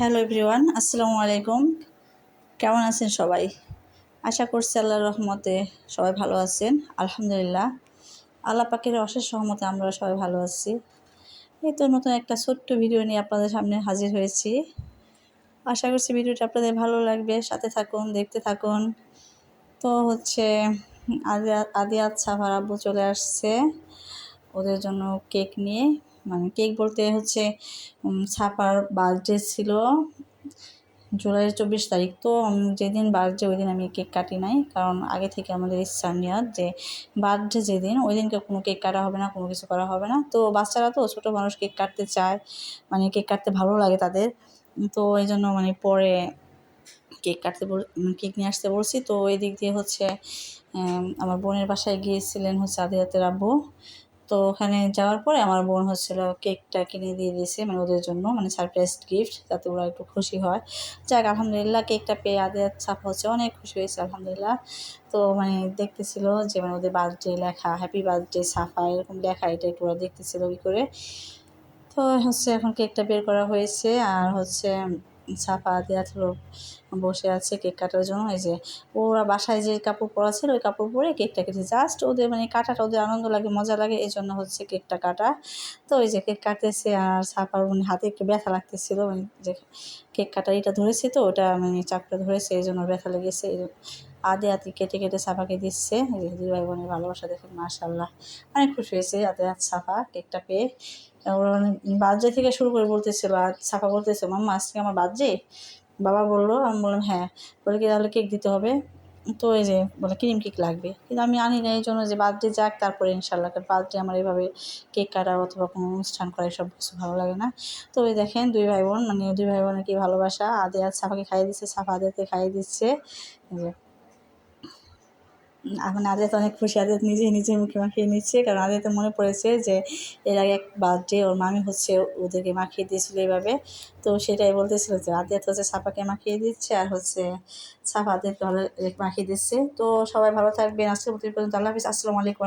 Hello everyone, আসসালামু আলাইকুম। কেমন আছেন সবাই? আশা করছি আল্লাহর রহমতে সবাই ভালো আছেন। আলহামদুলিল্লাহ। আল্লাহ পাকের অশেষ সহমতে আমরা সবাই ভালো আছি। এই তো নতুন একটা ছোট্ট ভিডিও নিয়ে আপনাদের সামনে হাজির হয়েছি। আশা করছি ভিডিওটা আপনাদের ভালো লাগবে। সাথে থাকুন, দেখতে থাকুন। তো হচ্ছে আদিয়া আদিয়াত সাফার আব্বু চলে আসছে। ওদের জন্য কেক নিয়ে। মানে কেক বলতে হচ্ছে ছাপার বার্থডে ছিল জুলাইয়ের চব্বিশ তারিখ। তো যেদিন বার্থডে ওই দিন আমি কেক কাটি নাই, কারণ আগে থেকে আমাদের ইচ্ছা নিয়ত যে বার্থডে যেদিন ওই দিনকে কোনো কেক কাটা হবে না, কোনো কিছু করা হবে না। তো বাচ্চারা তো ছোটো মানুষ, কেক কাটতে চায় মানে কেক কাটতে ভালো লাগে তাদের। তো এই জন্য মানে পরে কেক কাটতে বল কেক নিয়ে আসতে বলছি। তো ওই দিক দিয়ে হচ্ছে আমার বোনের বাসায় গিয়েছিলেন হচ্ছে আদিয়াতের আব্বু। তো ওখানে যাওয়ার পরে আমার বোন হচ্ছিল কেকটা কিনে দিয়ে দিয়েছে মানে ওদের জন্য মানে সারপ্রাইজ গিফট যাতে ওরা একটু খুশি হয়। যাক, আলহামদুলিল্লাহ কেকটা পেয়ে আদের ছাপা হচ্ছে, অনেক খুশি হয়েছে, আলহামদুলিল্লাহ। তো মানে দেখতেছিল যে মানে ওদের বার্থডে লেখা হ্যাপি বার্থডে সাফা, এরকম লেখা, এটা একটু ওরা দেখতেছিল ওই করে। তো হচ্ছে এখন কেকটা বের করা হয়েছে, আর হচ্ছে ছাপা দেওয়া বসে আছে কেক কাটার জন্য। এই যে ওরা বাসায় যে কাপড় পরা ছিল, ওই কাপড় পরে কেকটা কেটে জাস্ট ওদের মানে কাটাটা ওদের আনন্দ লাগে, মজা লাগে, এই জন্য হচ্ছে কেকটা কাটা। তো ওই যে কেক কাটতেছে আর ছাপার মানে হাতে একটু ব্যথা লাগতেছিল মানে যে কেক কাটা এটা ধরেছে তো, ওটা মানে চাপটা ধরেছে, এই জন্য ব্যথা লেগেছে আদে আদি কেটে কেটে সাফাকে দিচ্ছে। দুই ভাই বোনের ভালোবাসা দেখেন মাশাল্লাহ অনেক খুশি হয়েছে আদে হাত সাফা কেকটা পেয়ে। ওরা মানে বার্থডে থেকে শুরু করে বলতেছিল আর সাফা বলতেছে, মাম্মা, আজকে আমার বার্থডে বাবা বলল, আমি বললাম হ্যাঁ। বলে কি, তাহলে কেক দিতে হবে? তো এই যে বলে, ক্রিম কেক লাগবে। কিন্তু আমি আনি না এই জন্য যে বার্থডে যাক, তারপরে ইনশাল্লাহ কারণ বার্থডে আমার এভাবে কেক কাটা অথবা কোনো অনুষ্ঠান করা এসব কিছু ভালো লাগে না। তো ওই দেখেন, দুই ভাই বোন মানে দুই ভাই বোনের কি ভালোবাসা। আদে আর সাফাকে খাইয়ে দিচ্ছে, সাফা আদেতে খাইয়ে দিচ্ছে। যে এখন আদিত অনেক খুশি আদে নিজে নিজে মুখে মাখিয়ে নিচ্ছে, কারণ আদিত মনে পড়েছে যে এর আগে এক বার্থডে ওর মামি হচ্ছে ওদেরকে মাখিয়ে দিয়েছিল এইভাবে। তো সেটাই বলতেছিল যে আদিত হচ্ছে সাপাকে মাখিয়ে দিচ্ছে আর হচ্ছে সাফাদের আদিতকে মাখিয়ে দিচ্ছে। তো সবাই ভালো থাকবেন। আজকে পর্যন্ত। আল্লাহ হাফিজ। আসসালামু আলাইকুম।